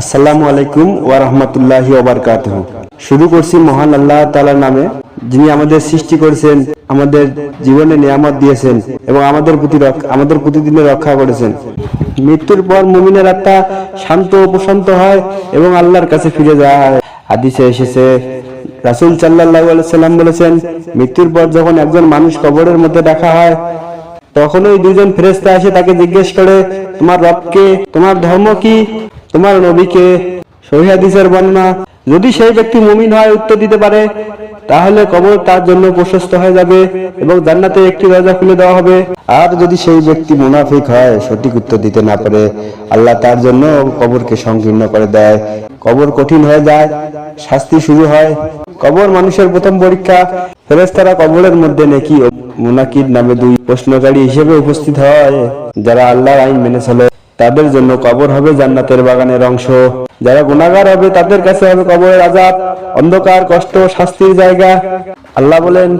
আসসালামু আলাইকুম ওয়া রাহমাতুল্লাহি ওয়া বারাকাতুহু। শুরু করছি মহান আল্লাহ তাআলার নামে, যিনি আমাদের সৃষ্টি করেছেন, আমাদের জীবনে নিয়ামত দিয়েছেন এবং আমাদের প্রতি আমাদের প্রতিদিনে রক্ষা করেছেন। মৃত্যুর পর মুমিনের আত্মা শান্ত ও প্রশান্ত হয় এবং আল্লাহর কাছে ফিরে যায়। হাদিসে এসেছে, রাসূল আলাইহি সাল্লাম বলেছেন, মৃত্যুর পর যখন একজন মানুষ কবরের মধ্যে দেখা হয় তখন ওই দুজন ফেরেস্তা এসে তাকে জিজ্ঞেস করে, তোমার রবকে, তোমার ধর্ম কি? তোমার নবীকে সহিহ হাদিসের বর্ণনা, যদি সেই ব্যক্তি মুমিন হয় উত্তর দিতে পারে, তাহলে কবর তার জন্য প্রশস্ত হয়ে যাবে এবং জান্নাতে একটি দরজা খুলে দেওয়া হবে। আর যদি সেই ব্যক্তি মুনাফিক হয়, সঠিক উত্তর দিতে না পারে, আল্লাহ তার জন্য কবরকে সংকীর্ণ করে দেয়। কবর কঠিন হয়ে যায়, শাস্তি শুরু হয়। কবর মানুষের প্রথম পরীক্ষা। ফেরেস্তারা কবরের মধ্যে নেকি মুনাকিদ নামে দুই প্রশ্নকারী হিসেবে উপস্থিত হয়, যারা আল্লাহর আইন মেনে চলে। তাদের জন্য কবর হবে জান্নাতের বাগানের অংশ। যারা গুণাগার হবে, তাদের কাছে হবে কবরের আজাব, অন্ধকার, কষ্ট, শাস্তির জায়গা। আল্লাহ বলেন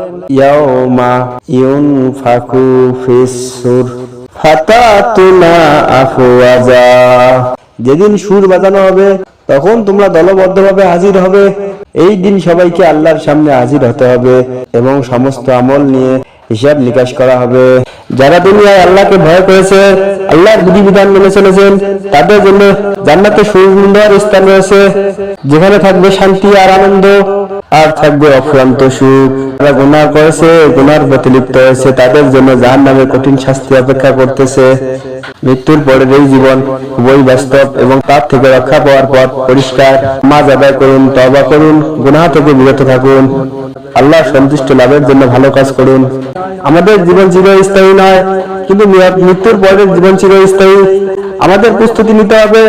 যেদিন সুর বাজানো হবে, তখন তোমরা দলবদ্ধভাবে হাজির হবে। এই দিন সবাইকে আল্লাহর সামনে হাজির হতে হবে এবং সমস্ত আমল নিয়ে হিসাব নিকাশ করা হবে। যারা দুনিয়ায় আল্লাহকে ভয় করেছে, আল্লাহর বিধিবিধান মেনে চলেছেন, তাদের জন্য জান্নাতে সুন্দর স্থান রয়েছে। যেখানে থাকবে শান্তি আর আনন্দ। আর থাকবে অফুরান্ত সুখ। যারা গুনাহ করেছে গুনার প্রতি লিপ্ত হয়েছে, তাদের জন্য জাহান নামে কঠিন শাস্তি অপেক্ষা করতেছে। মৃত্যুর পরের এই জীবন খুবই বাস্তব এবং তার থেকে রক্ষা পাওয়ার পর পরিষ্কার। মাজ আদায় করুন তবা করুন, গুনাহ থেকে বিরত থাকুন। আল্লাহ সন্তুষ্ট লাভের জন্য ভালো কাজ করুন। আমাদের জীবন চিরস্থায়ী নয়, কিন্তু মৃত্যুর পরের জীবন চিরস্থায়ী। আমাদের প্রস্তুতি নিতে হবে।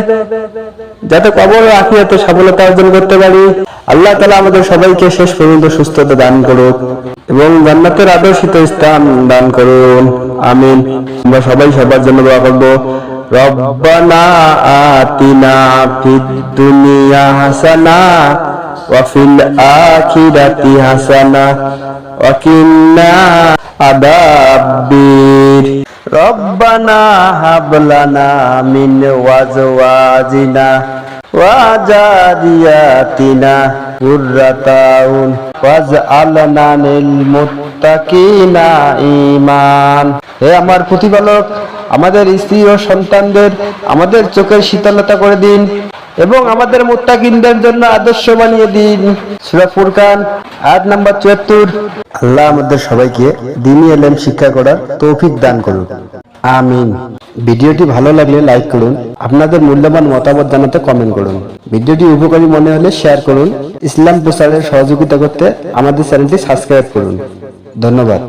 যাতে কবর ও আখিরাতে সফলতা অর্জন করতে পারি। আল্লাহ তালা আমাদের সবাইকে শেষ পর্যন্ত সুস্থতা দান করুক এবং জান্নাতের আদর্শিত স্থান দান করুন। আমিন। আমরা সবাই সবার জন্য দোয়া করব। রব্বানা আতিনা ফিদ দুনিয়া হাসানা ওয়াফিল আখিরাতি হাসানা ওয়াকিন্না আদাব্বির ربنا هب لنا من أزواجنا وذرياتنا قرة أعين واجعلنا للمتقين إمام হে আমার প্রতিপালক আমাদের স্ত্রী ও সন্তানদের আমাদের চোখের শীতলতা করে দিন এবং আমাদের মুত্তাকিনদের জন্য আদর্শ বানিয়ে দিন। সূরা ফুরকান, আয়াত নাম্বার 74 আল্লাহ আমাদের সবাইকে দ্বীনি এলেম শিক্ষা করার তৌফিক দান করুন আমিন। ভিডিওটি ভালো লাগলে লাইক করুন, আপনাদের মূল্যবান মতামত জানাতে কমেন্ট করুন। ভিডিওটি উপকারী মনে হলে শেয়ার করুন, ইসলাম প্রচারের সহযোগিতা করতে আমাদের চ্যানেলটি সাবস্ক্রাইব করুন। ধন্যবাদ।